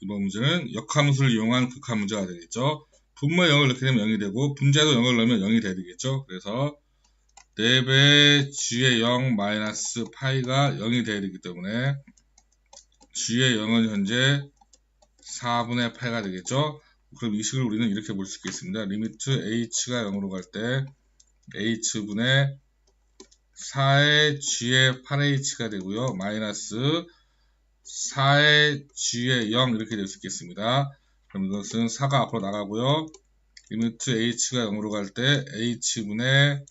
이번 문제는 역함수를 이용한 극한 문제가 되겠죠. 분모에 0을 넣게 되면 0이 되고 분자도 0을 넣으면 0이 돼야 되겠죠. 그래서 4배 g의 0 마이너스 파이가 0이 돼야 되기 때문에 g의 0은 현재 4분의 8가 되겠죠. 그럼 이 식을 우리는 이렇게 볼 수 있겠습니다. 리미트 h가 0으로 갈 때 h분의 4의 g의 8h가 되고요. 마이너스 4의 g의 0 이렇게 될 수 있겠습니다. 그럼 이것은 4가 앞으로 나가고요. 리미트 h가 0으로 갈 때 h분의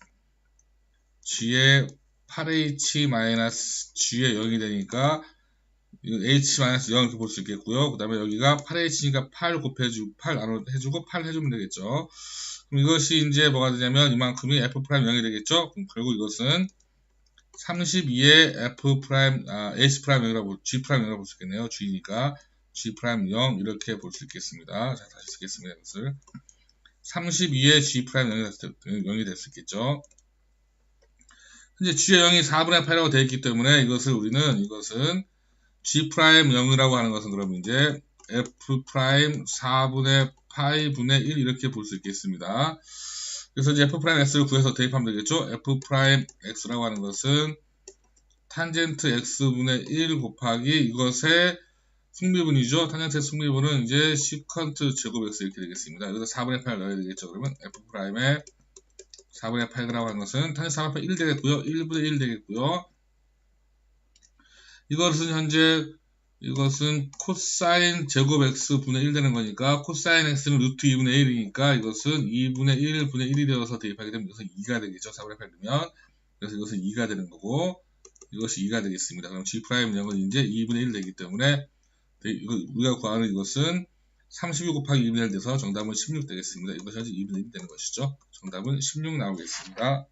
g의 8h 마이너스 g의 0이 되니까 h 마이너스 0 이렇게 볼 수 있겠고요. 그 다음에 여기가 8h니까 8 곱해주고 8 나눠 해주고 8 해주면 되겠죠. 그럼 이것이 이제 뭐가 되냐면 이만큼이 f 프라임 0이 되겠죠. 그럼 결국 이것은 32의 f 프라임 아, h 프라임 0이라고 g 프라임 0이라고 볼 수 있겠네요. g니까 g 프라임 0 이렇게 볼 수 있겠습니다. 자 다시 쓰겠습니다. 이것을 32의 g 프라임 0이, 됐, 0이 될수 있겠죠. 현재 g의 0이 4분의 8이라고 되어 있기 때문에 이것을 우리는 이것은 g 프라임 0이라고 하는 것은 그럼 이제 f 프라임 4분의 8분의 1 이렇게 볼 수 있겠습니다. 그래서 이제 f 프라임 x를 구해서 대입하면 되겠죠. f 프라임 x라고 하는 것은 탄젠트 x분의 1 곱하기 이것의 승비분이죠. 탄젠트 승비분은 이제 시컨트 제곱 x 이렇게 되겠습니다. 여기서 4분의 8 넣어야 되겠죠. 그러면 f 프라임의 4분의 8이라고 하는 것은 탄젠트 4분의 8 1 되겠고요. 1분의 1 되겠고요. 이것은 현재 이것은 코사인 제곱 x 분의 1 되는 거니까 코사인 x는 루트 2분의 1이니까 이것은 2분의 1 분의 1이 되어서 대입하게 되면 이것은 2가 되겠죠. 4분의 8 넣으면 그래서 이것은 2가 되는 거고 이것이 2가 되겠습니다. 그럼 g 프라임 0은 이제 2분의 1 되기 때문에 우리가 구하는 이것은 32 곱하기 2분의 1 돼서 정답은 16 되겠습니다. 이것이 현재 2분의 1이 되는 것이죠. 정답은 16 나오겠습니다.